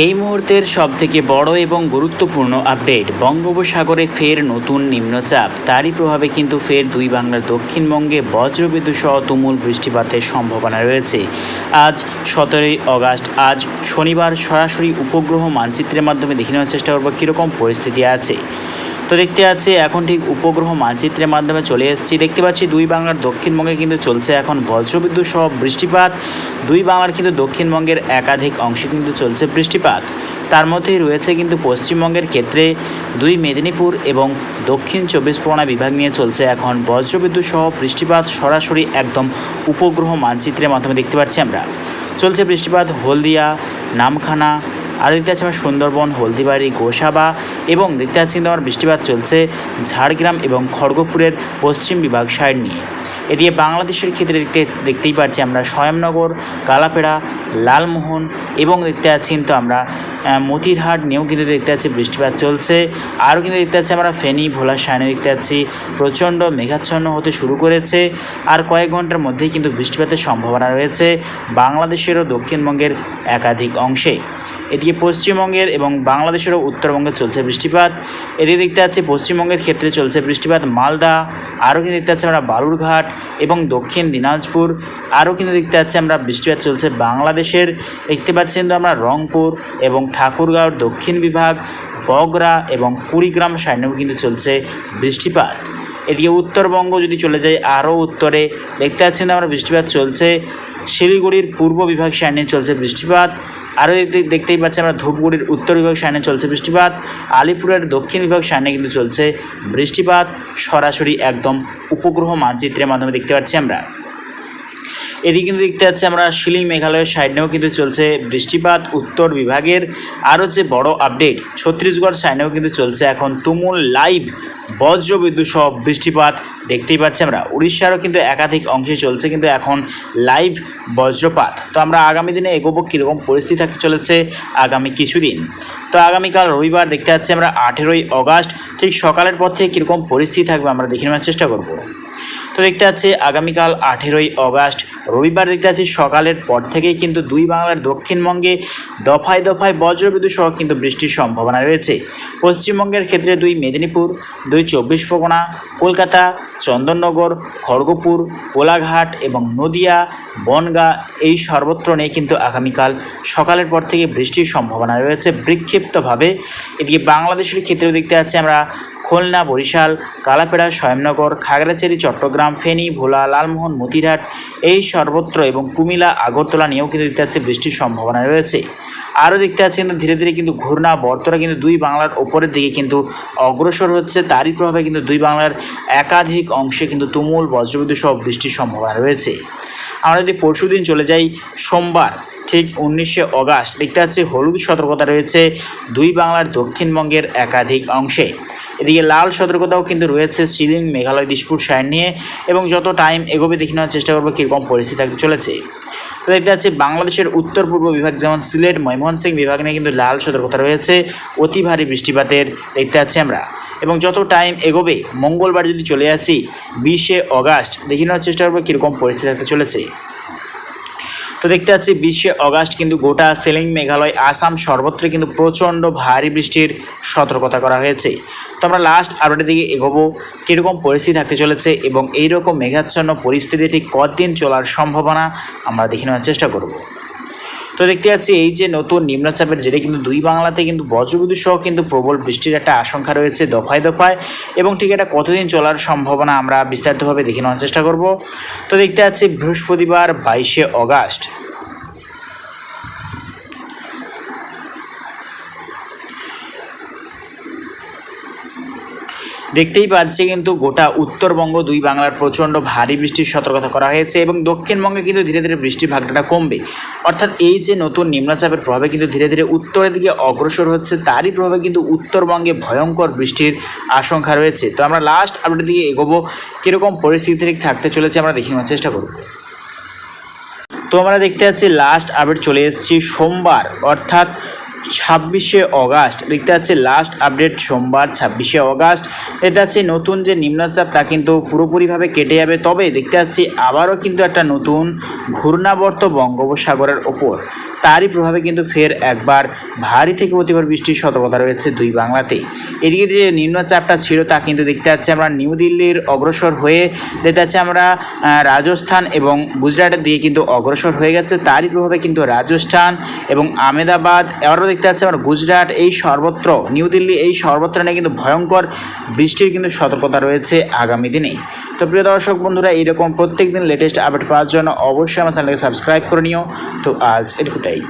এই মুহূর্তের সবথেকে বড় এবং গুরুত্বপূর্ণ আপডেট, বঙ্গোপসাগরে ফের নতুন নিম্নচাপ। তারই প্রভাবে কিন্তু ফের দুই বাংলার দক্ষিণবঙ্গে বজ্রবিদ্যুৎ সহ তুমুল বৃষ্টিপাতের সম্ভাবনা রয়েছে। আজ সতেরোই অগাস্ট, আজ শনিবার সরাসরি উপগ্রহ মানচিত্রের মাধ্যমে দেখে নেওয়ার চেষ্টা করব কীরকম পরিস্থিতি আছে। তো দেখতে পাচ্ছি, এখন ঠিক উপগ্রহ মানচিত্রের মাধ্যমে চলে এসেছি। দেখতে পাচ্ছি দুই বাংলার দক্ষিণবঙ্গে কিন্তু চলছে এখন বজ্রবিদ্যুৎ সহ বৃষ্টিপাত। দুই বাংলার কিন্তু দক্ষিণবঙ্গের একাধিক অংশে কিন্তু চলছে বৃষ্টিপাত। তার মধ্যেই রয়েছে কিন্তু পশ্চিমবঙ্গের ক্ষেত্রে দুই মেদিনীপুর এবং দক্ষিণ চব্বিশ পরগনা বিভাগ নিয়ে চলছে এখন বজ্রবিদ্যুৎ সহ বৃষ্টিপাত, সরাসরি একদম উপগ্রহ মানচিত্রের মাধ্যমে দেখতে পাচ্ছি আমরা। চলছে বৃষ্টিপাত, হলদিয়া, নামখানা আর দেখতে পাচ্ছি আমরা সুন্দরবন, হলদিবাড়ি, গোসাবা এবং দেখতে পাচ্ছি কিন্তু আমার বৃষ্টিপাত চলছে ঝাড়গ্রাম এবং খড়গপুরের পশ্চিম বিভাগ সাইড নিয়ে। এদিকে বাংলাদেশের ক্ষেত্রে দেখতে, দেখতেই পাচ্ছি আমরা স্বয়ংনগর, কালাপেড়া, লালমোহন এবং দেখতে পাচ্ছি কিন্তু আমরা মতিরহাট নিয়েও কিন্তু দেখতে পাচ্ছি বৃষ্টিপাত চলছে। আরও কিন্তু দেখতে পাচ্ছি আমরা ফেনী, ভোলা সায়নে দেখতে পাচ্ছি প্রচণ্ড মেঘাচ্ছন্ন হতে শুরু করেছে। আর কয়েক ঘণ্টার মধ্যেই কিন্তু বৃষ্টিপাতের সম্ভাবনা রয়েছে বাংলাদেশেরও দক্ষিণবঙ্গের একাধিক অংশে। এদিকে পশ্চিমবঙ্গের এবং বাংলাদেশেরও উত্তরবঙ্গে চলছে বৃষ্টিপাত। এদিকে দেখতে পাচ্ছি পশ্চিমবঙ্গের ক্ষেত্রে চলছে বৃষ্টিপাত মালদা, আরও কিন্তু দেখতে পাচ্ছি আমরা বালুরঘাট এবং দক্ষিণ দিনাজপুর, আরও কিন্তু দেখতে পাচ্ছি আমরা বৃষ্টিপাত চলছে বাংলাদেশের। দেখতে পাচ্ছি কিন্তু আমরা রংপুর এবং ঠাকুরগাঁওর দক্ষিণ বিভাগ বগরা এবং কুড়িগ্রাম সাইডেও কিন্তু চলছে বৃষ্টিপাত। এদিকে উত্তরবঙ্গ যদি চলে যায় আরও উত্তরে, দেখতে পাচ্ছেন আমরা বৃষ্টিপাত চলছে শিলিগুড়ির পূর্ব বিভাগ সাইনে চলছে বৃষ্টিপাত। আরও দেখতে- দেখতেই পাচ্ছি আমরা ধূপগুড়ির উত্তর বিভাগ সাইনে চলছে বৃষ্টিপাত। আলিপুরের দক্ষিণ বিভাগ সাইনে কিন্তু চলছে বৃষ্টিপাত। সরাসরি একদম উপগ্রহ মানচিত্রের মাধ্যমে দেখতে পাচ্ছি আমরা। এদিকে কিন্তু দেখতে পাচ্ছি আমরা শিলিং মেঘালয়ের সাইডেও কিন্তু চলছে বৃষ্টিপাত। উত্তর বিভাগের আরও যে বড় আপডেট ছত্তিশগড় সাইডেও কিন্তু চলছে এখন তুমুল লাইভ বজ্রবিদ্যুৎ সহ বৃষ্টিপাত। দেখতেই পাচ্ছি আমরা, উড়িষ্যারও কিন্তু একাধিক অংশে চলছে কিন্তু এখন লাইভ বজ্রপাত। তো আমরা আগামী দিনে এগোবো, কীরকম পরিস্থিতি থাকতে চলেছে আগামী কিছুদিন। তো আগামীকাল রবিবার দেখতে পাচ্ছি আমরা আঠেরোই অগাস্ট, ঠিক সকালের পর থেকে কীরকম পরিস্থিতি থাকবে আমরা দেখে নেওয়ার চেষ্টা করব। দেখতে পাচ্ছি আগামীকাল আঠেরোই অগাস্ট। রবিবার দেখতে পাচ্ছি সকালের পর থেকেই কিন্তু দুই বাংলার দক্ষিণবঙ্গে দফায় দফায় বজ্রবিদ্যুৎ সহ কিন্তু বৃষ্টির সম্ভাবনা রয়েছে। পশ্চিমবঙ্গের ক্ষেত্রে দুই মেদিনীপুর, দুই চব্বিশ পরগনা, কলকাতা, চন্দননগর, খড়গপুর, কোলাঘাট এবং নদিয়া, বনগা এই সর্বত্র নিয়ে কিন্তু আগামীকাল সকালের পর থেকে বৃষ্টির সম্ভাবনা রয়েছে। বিক্ষিপ্তভাবে এদিকে বাংলাদেশের ক্ষেত্রেও দেখতে পাচ্ছি আমরা খুলনা, বরিশাল, কালাপেড়া, স্বয়ংনগর, খাগড়াছড়ি, চট্টগ্রাম, ফেনী, ভোলা, লালমোহন, মতিরহাট এই সর্বত্র এবং কুমিলা আগরতলা নিয়েও কিন্তু দেখতে পাচ্ছি বৃষ্টির সম্ভাবনা রয়েছে। আরও দেখতে পাচ্ছি কিন্তু ধীরে ধীরে কিন্তু ঘূর্ণা, বর্তরা কিন্তু দুই বাংলার ওপরের দিকে কিন্তু অগ্রসর হচ্ছে। তারই প্রভাবে কিন্তু দুই বাংলার একাধিক অংশে কিন্তু তুমুল বজ্রবিদ্যুৎ সহ বৃষ্টির সম্ভাবনা রয়েছে। আমরা যদি পরশু দিন চলে যাই, সোমবার ঠিক উনিশে অগাস্ট, দেখতে পাচ্ছি হলুদ সতর্কতা রয়েছে দুই বাংলার দক্ষিণবঙ্গের একাধিক অংশে। এদিকে লাল সতর্কতাও কিন্তু রয়েছে শিলিং মেঘালয়, দিশপুর সাইড নিয়ে। এবং যত টাইম এগোবে, দেখে নেওয়ার চেষ্টা করব কীরকম পরিস্থিতি থাকতে চলেছে। তো দেখতে পাচ্ছি, বাংলাদেশের উত্তর পূর্ব বিভাগ যেমন সিলেট, ময়মনসিংহ বিভাগ নিয়ে কিন্তু লাল সতর্কতা রয়েছে। অতি ভারী বৃষ্টিপাতের দেখতে পাচ্ছি আমরা। এবং যত টাইম এগোবে, মঙ্গলবার যদি চলে আসি, বিশে অগাস্ট, দেখে নেওয়ার চেষ্টা করব কীরকম পরিস্থিতি থাকতে চলেছে। তো দেখতে পাচ্ছি বিশে অগাস্ট কিন্তু গোটা সেলিং মেঘালয়, আসাম সর্বত্র কিন্তু প্রচণ্ড ভারী বৃষ্টির সতর্কতা করা হয়েছে। তো আমরা লাস্ট আপডেটের দিকে এগোবো, কীরকম পরিস্থিতি থাকতে চলেছে এবং এইরকম মেঘাচ্ছন্ন পরিস্থিতি ঠিক কদিন চলার সম্ভাবনা আমরা দেখে নেওয়ার চেষ্টা করব। তো দেখতে পাচ্ছি, এই যে নতুন নিম্নচাপের জেরে কিন্তু দুই বাংলাতে কিন্তু বজ্রবিদ্যুৎ সহ কিন্তু প্রবল বৃষ্টির একটা আশঙ্কা রয়েছে দফায় দফায় এবং ঠিক এটা কতদিন চলার সম্ভাবনা আমরা বিস্তারিতভাবে দেখে নেওয়ার চেষ্টা করব। তো দেখতে পাচ্ছি, বৃহস্পতিবার বাইশে অগাস্ট। দেখতেই পাচ্ছি কিন্তু গোটা উত্তরবঙ্গ, দুই বাংলার প্রচণ্ড ভারী বৃষ্টির সতর্কতা করা হয়েছে এবং দক্ষিণবঙ্গে কিন্তু ধীরে ধীরে বৃষ্টির ভাগটা কমবে। অর্থাৎ এই যে নতুন নিম্নচাপের প্রভাবে কিন্তু ধীরে ধীরে উত্তরের দিকে অগ্রসর হচ্ছে, তারই প্রভাবে কিন্তু উত্তরবঙ্গে ভয়ঙ্কর বৃষ্টির আশঙ্কা রয়েছে। তো আমরা লাস্ট আপডেটের দিকে এগোবো। কীরকম পরিস্থিতি থাকতে চলেছে আমরা দেখে নেওয়ার চেষ্টা করব। তো আমরা দেখতে পাচ্ছি লাস্ট আপডেট চলে এসেছি সোমবার। অর্থাৎ ছাব্বিশে অগাস্ট, দেখতে পাচ্ছি লাস্ট আপডেট সোমবার ছাব্বিশে অগাস্ট। দেখতে পাচ্ছি নতুন যে নিম্নচাপ তা কিন্তু পুরোপুরিভাবে কেটে যাবে। তবে দেখতে পাচ্ছি আবারও কিন্তু একটা নতুন ঘূর্ণাবর্ত বঙ্গোপসাগরের ওপর। তারই প্রভাবে কিন্তু ফের একবার ভারী থেকে অতিবার বৃষ্টির সতর্কতা রয়েছে দুই বাংলাতেই। এদিকে যে নিম্নচাপটা ছিল তা কিন্তু দেখতে পাচ্ছি আমরা নিউ দিল্লির অগ্রসর হয়ে, দেখতে পাচ্ছি আমরা রাজস্থান এবং গুজরাটের দিকে কিন্তু অগ্রসর হয়ে গেছে। তারই প্রভাবে কিন্তু রাজস্থান এবং আমেদাবাদ আরও দেখতে পাচ্ছি আমরা গুজরাট এই সর্বত্র, নিউ দিল্লি এই সর্বত্র নিয়ে কিন্তু ভয়ঙ্কর বৃষ্টির কিন্তু সতর্কতা রয়েছে আগামী দিনে তো প্রিয় দর্শক বন্ধুরা, এইরকম প্রত্যেকদিন লেটেস্ট আপডেট পাওয়ার জন্য অবশ্যই আমার চ্যানেলকে সাবস্ক্রাইব করে নিও। তো আজ এটুকুটাই।